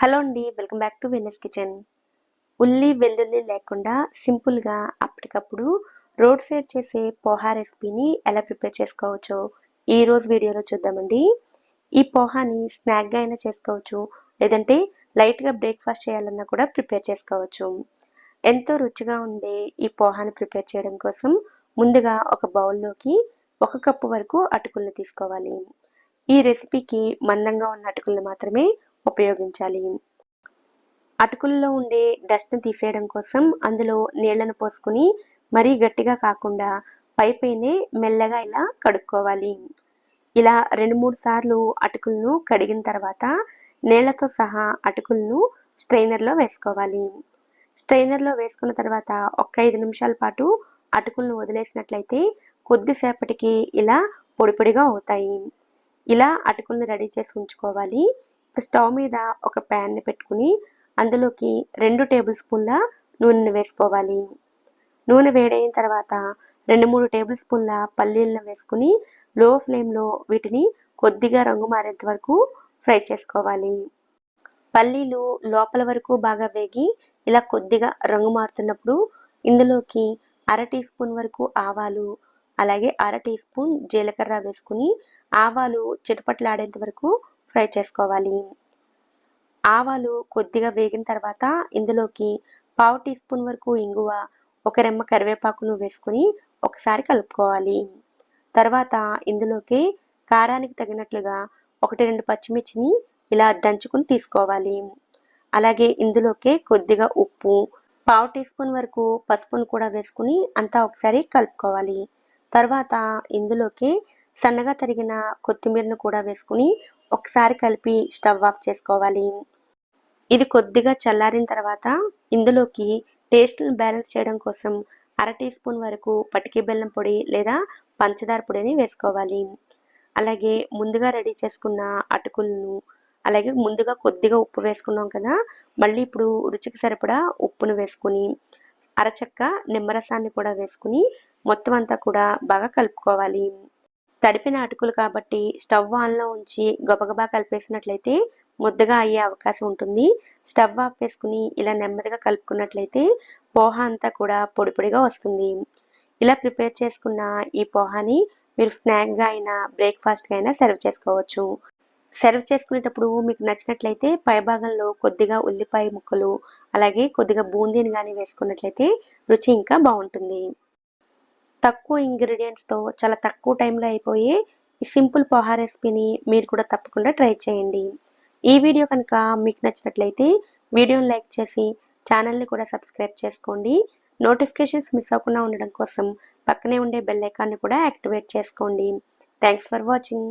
Hello అండి welcome back to Venne's Kitchen. ఉల్లి వెల్లుల్లి లేకుండా సింపుల్గా అప్పటికప్పుడు రోడ్ సైడ్ చేసే పోహా రెసిపీని ఎలా ప్రిపేర్ చేసుకోవచ్చో ఈరోజు వీడియోలో చూద్దామండి. ఈ పోహాని స్నాక్గా అయినా చేసుకోవచ్చు లేదంటే లైట్గా బ్రేక్ఫాస్ట్ చేయాలన్నా కూడా ప్రిపేర్ చేసుకోవచ్చు. ఎంతో రుచిగా ఉండే ఈ పోహాని ప్రిపేర్ చేయడం కోసం ముందుగా ఒక బౌల్లోకి ఒక కప్పు వరకు అటుకులను తీసుకోవాలి. ఈ రెసిపీకి మందంగా ఉన్న అటుకులను మాత్రమే ఉపయోగించాలి. అటుకుల్లో ఉండే డస్ట్ని తీసేయడం కోసం అందులో నీళ్ళను పోసుకుని మరీ గట్టిగా కాకుండా పైపైనే మెల్లగా ఇలా కడుక్కోవాలి. ఇలా రెండు మూడు సార్లు అటుకులను కడిగిన తర్వాత నీళ్ళతో సహా అటుకులను స్ట్రైనర్లో వేసుకోవాలి. స్ట్రైనర్లో వేసుకున్న తర్వాత ఒక్క ఐదు నిమిషాల పాటు అటుకులను వదిలేసినట్లయితే కొద్దిసేపటికి ఇలా పొడిపొడిగా అవుతాయి. ఇలా అటుకులను రెడీ చేసి ఉంచుకోవాలి. స్టవ్ మీద ఒక ప్యాన్ని పెట్టుకుని అందులోకి రెండు టేబుల్ స్పూన్ల నూనెను వేసుకోవాలి. నూనె వేడైన తర్వాత రెండు మూడు టేబుల్ స్పూన్ల పల్లీలను వేసుకుని లో ఫ్లేమ్లో వీటిని కొద్దిగా రంగు మారేంత వరకు ఫ్రై చేసుకోవాలి. పల్లీలు లోపల వరకు బాగా వేగి ఇలా కొద్దిగా రంగు మారుతున్నప్పుడు ఇందులోకి అర టీ స్పూన్ వరకు ఆవాలు అలాగే అర టీ స్పూన్ జీలకర్ర వేసుకుని ఆవాలు చిటపట్లాడేంత వరకు ఫ్రై చేసుకోవాలి. ఆవాలు కొద్దిగా వేగిన తర్వాత ఇందులోకి పావు టీ స్పూన్ వరకు ఇంగువ ఒక రెమ్మ కరివేపాకును వేసుకుని ఒకసారి కలుపుకోవాలి. తర్వాత ఇందులోకి కారానికి తగినట్లుగా ఒకటి రెండు పచ్చిమిర్చిని ఇలా దంచుకుని తీసుకోవాలి. అలాగే ఇందులోకి కొద్దిగా ఉప్పు పావు టీ స్పూన్ వరకు పసుపును కూడా వేసుకుని అంతా ఒకసారి కలుపుకోవాలి. తర్వాత ఇందులోకి సన్నగా తరిగిన కొత్తిమీరను కూడా వేసుకుని ఒకసారి కలిపి స్టవ్ ఆఫ్ చేసుకోవాలి. ఇది కొద్దిగా చల్లారిన తర్వాత ఇందులోకి టేస్ట్ను బ్యాలెన్స్ చేయడం కోసం అర టీ స్పూన్ వరకు పటికి బెల్లం పొడి లేదా పంచదార పొడిని వేసుకోవాలి. అలాగే ముందుగా రెడీ చేసుకున్న అటుకులను అలాగే ముందుగా కొద్దిగా ఉప్పు వేసుకున్నాం కదా మళ్ళీ ఇప్పుడు రుచికి సరిపడా ఉప్పును వేసుకుని అరచక్క నిమ్మరసాన్ని కూడా వేసుకుని మొత్తం అంతా కూడా బాగా కలుపుకోవాలి. తడిపిన అటుకులు కాబట్టి స్టవ్ ఆన్లో ఉంచి గబగబా కలిపేసినట్లయితే ముద్దగా అయ్యే అవకాశం ఉంటుంది. స్టవ్ ఆఫ్ వేసుకుని ఇలా నెమ్మదిగా కలుపుకున్నట్లయితే పోహా అంతా కూడా పొడి పొడిగా వస్తుంది. ఇలా ప్రిపేర్ చేసుకున్న ఈ పోహాని మీరు స్నాక్గా అయినా బ్రేక్ఫాస్ట్గా అయినా సర్వ్ చేసుకోవచ్చు. సర్వ్ చేసుకునేటప్పుడు మీకు నచ్చినట్లయితే పైభాగంలో కొద్దిగా ఉల్లిపాయ ముక్కలు అలాగే కొద్దిగా బూందీని కానీ వేసుకున్నట్లయితే రుచి ఇంకా బాగుంటుంది. తక్కువ ఇంగ్రీడియంట్స్తో చాలా తక్కువ టైంలో అయిపోయి ఈ సింపుల్ పోహా రెసిపీని మీరు కూడా తప్పకుండా ట్రై చేయండి. ఈ వీడియో కనుక మీకు నచ్చినట్లయితే వీడియోని లైక్ చేసి ఛానల్ని కూడా సబ్స్క్రైబ్ చేసుకోండి. నోటిఫికేషన్స్ మిస్ అవ్వకుండా ఉండడం కోసం పక్కనే ఉండే బెల్ ఐకాన్ని కూడా యాక్టివేట్ చేసుకోండి. Thanks for watching